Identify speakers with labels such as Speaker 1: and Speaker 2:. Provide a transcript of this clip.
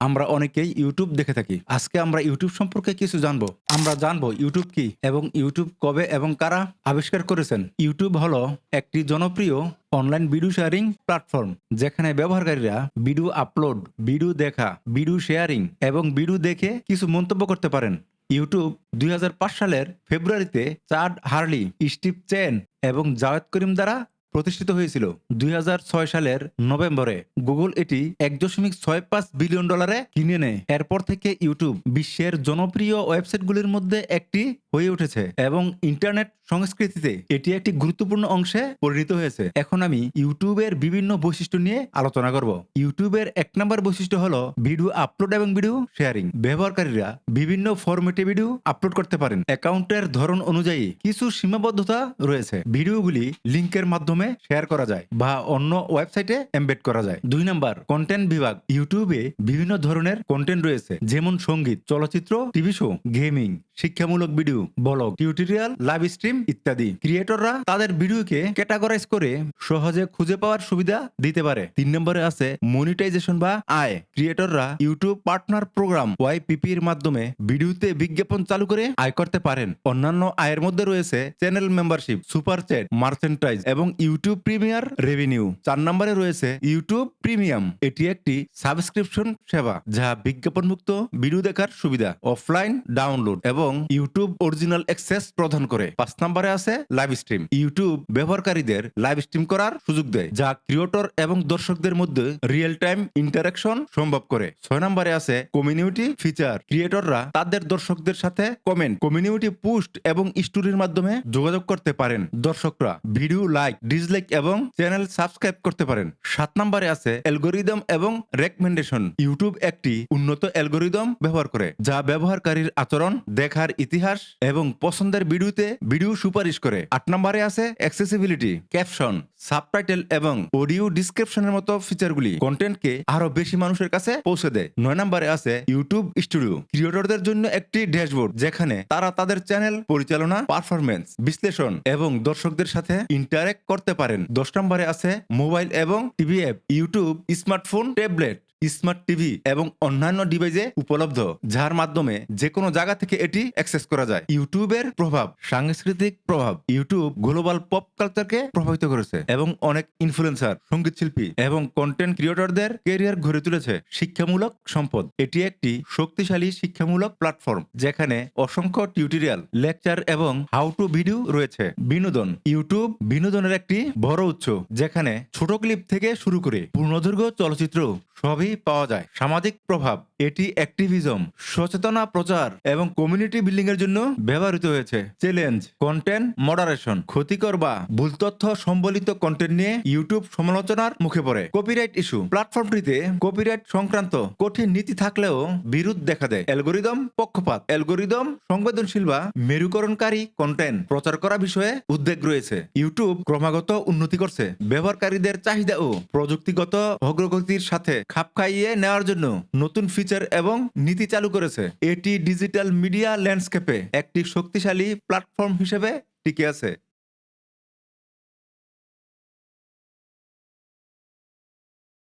Speaker 1: আমরা অনেকেই ইউটিউব দেখে থাকি। আজকে আমরা ইউটিউব সম্পর্কে কিছু জানব। আমরা জানব ইউটিউব কি এবং ইউটিউব কবে এবং কারা আবিষ্কার করেছেন। ইউটিউব হলো একটি জনপ্রিয় অনলাইন ভিডিও শেয়ারিং প্ল্যাটফর্ম যেখানে ব্যবহারকারীরা ভিডিও আপলোড ভিডিও দেখা ভিডিও শেয়ারিং এবং ভিডিও দেখে কিছু মন্তব্য করতে পারেন। ইউটিউব দুই হাজার পাঁচ সালের ফেব্রুয়ারিতে চার্ড হার্লি, স্টিভ চেন এবং জাওয়েদ করিম দ্বারা প্রতিষ্ঠিত হয়েছিল দুই হাজার ছয় সালের নভেম্বরে। গুগল এটি এক দশমিক ছয় পাঁচ বিলিয়ন ডলারে কিনে নেয়। এরপর থেকে ইউটিউব বিশ্বের জনপ্রিয় ওয়েবসাইটগুলির মধ্যে একটি হয়ে উঠেছে এবং ইন্টারনেট সংস্কৃতিতে এটি একটি গুরুত্বপূর্ণ অংশে পরিণত হয়েছে। এখন আমি ইউটিউবের বিভিন্ন বৈশিষ্ট্য নিয়ে আলোচনা করব। ইউটিউবের এক নম্বর বৈশিষ্ট্য হলো ভিডিও আপলোড এবং ভিডিও শেয়ারিং। ব্যবহারকারীরা বিভিন্ন ফরম্যাটে ভিডিও আপলোড করতে পারেন। অ্যাকাউন্টের ধরন অনুযায়ী কিছু সীমাবদ্ধতা রয়েছে। ভিডিওগুলি লিংকের মাধ্যমে শেয়ার করা যায় বা অন্য ওয়েবসাইটে এমবেড করা যায়। দুই নাম্বার কন্টেন্ট বিভাগ। ইউটিউবে বিভিন্ন ধরনের কন্টেন্ট রয়েছে, যেমন সংগীত, চলচ্চিত্র টিভি শো গেমিং শিক্ষামূলক video, blog, tutorial, live stream ইত্যাদি। ক্রিয়েটররা তাদের ভিডিওকে ক্যাটাগরাইজ করে সহজে খুঁজে পাওয়ার সুবিধা দিতে পারে। তিন নম্বরে আছে মনিটাইজেশন বা আয়। ক্রিয়েটররা ইউটিউব পার্টনার প্রোগ্রাম, ওয়াইপিপি এর মাধ্যমে ভিডিওতে বিজ্ঞাপন চালু করে আয় করতে পারেন। অন্যান্য আয়ের মধ্যে রয়েছে channel membership, super chat, merchandise এবং ইউটিউব প্রিমিয়ার রেভিনিউ। চার নম্বরে রয়েছে ইউটিউব প্রিমিয়াম। এটি একটি সাবস্ক্রিপশন সেবা যা বিজ্ঞাপনমুক্ত ভিডিও দেখার সুবিধা। অফলাইন ডাউনলোড এবং ইউটিউব অরিজিনাল অ্যাক্সেস প্রদান করে। পাঁচ নম্বরে আছে লাইভ স্ট্রিম ইউটিউব ব্যবহারকারীদের লাইভ স্ট্রিম করার সুযোগ দেয়, যা ক্রিয়েটর এবং দর্শকদের মধ্যে রিয়েল টাইম ইন্টারাকশন সম্ভব করে। ছয় নম্বরে আছে কমিউনিটি ফিচার ক্রিয়েটররা তাদের দর্শকদের সাথে কমেন্ট কমিউনিটি পোস্ট এবং স্টোরির মাধ্যমে যোগাযোগ করতে পারেন। দর্শকরা ভিডিও লাইক ডিসলাইক এবং চ্যানেল সাবস্ক্রাইব করতে পারেন। সাত নম্বরে আছে অ্যালগোরিদম এবং রেকমেন্ডেশন ইউটিউব একটি উন্নত অ্যালগোরিদম ব্যবহার করে, যা ব্যবহারকারীর আচরণ দেখার ইতিহাস এবং পছন্দের ভিডিওতে ভিডিও সুপারিশ করে। আট নম্বরে আছে অ্যাক্সেসিবিলিটি ক্যাপশন সাবটাইটেল এবং অডিও ডিসক্রিপশনের মতো ফিচারগুলি কন্টেন্টকে আরও বেশি মানুষের কাছে পৌঁছে দেয়। নয় নম্বরে আছে ইউটিউব স্টুডিও ক্রিয়েটরদের জন্য একটি ড্যাশবোর্ড যেখানে তারা তাদের চ্যানেল পরিচালনা পারফরমেন্স বিশ্লেষণ এবং দর্শকদের সাথে ইন্টারেক্ট করতে পারেন। দশ নম্বরে আছে মোবাইল এবং TV app YouTube smartphone tablet smart TV এবং অন্যান্য ডিভাইসে উপলব্ধ, যার মাধ্যমে যে কোনো জায়গা থেকে এটি অ্যাক্সেস করা যায়। ইউটিউবের প্রভাব, সাংস্কৃতিক প্রভাব, ইউটিউব গ্লোবাল পপ কালচারকে প্রভাবিত করেছে এবং অনেক ইনফ্লুয়েন্সার সংগীত শিল্পী এবং কন্টেন্ট ক্রিয়েটরদের কেরিয়ার গড়ে তুলেছে। শিক্ষামূলক সম্পদ, এটি একটি শক্তিশালী শিক্ষামূলক প্ল্যাটফর্ম যেখানে অসংখ্য টিউটোরিয়াল লেকচার এবং হাউ টু ভিডিও রয়েছে। বিনোদন, ইউটিউব বিনোদনের একটি বড় উৎস, যেখানে ছোট ক্লিপ থেকে শুরু করে পূর্ণদৈর্ঘ্য চলচ্চিত্র সবই পাওয়া যায়। সামাজিক প্রভাব এটি অ্যাক্টিভিজম সচেতনা প্রচার এবং কমিউনিটি বিল্ডিং এর জন্য ব্যবহৃত হয়েছে। চ্যালেঞ্জ কন্টেন্ট মডারেশন ক্ষতিকর বা ভুল তথ্য সম্বলিত কন্টেন্ট নিয়ে ইউটিউব সমালোচনার মুখে পড়ে। কপিরাইট ইস্যু প্ল্যাটফর্মটিতে কপিরাইট সংক্রান্ত কঠিন নীতি থাকলেও বিরোধ দেখা দেয়। অ্যালগোরিদম পক্ষপাত অ্যালগোরিদম সংবেদনশীল বা মেরুকরণকারী কন্টেন্ট প্রচার করা বিষয়ে উদ্বেগ রয়েছে। ইউটিউব ক্রমাগত উন্নতি করছে। ব্যবহারকারীদের চাহিদা ও প্রযুক্তিগত অগ্রগতির সাথে খাপ খাইয়ে নেওয়ার জন্য নতুন ফিচার এবং নীতি চালু করেছে। এটি ডিজিটাল মিডিয়া ল্যান্ডস্কেপে একটি শক্তিশালী প্ল্যাটফর্ম হিসেবে টিকে আছে।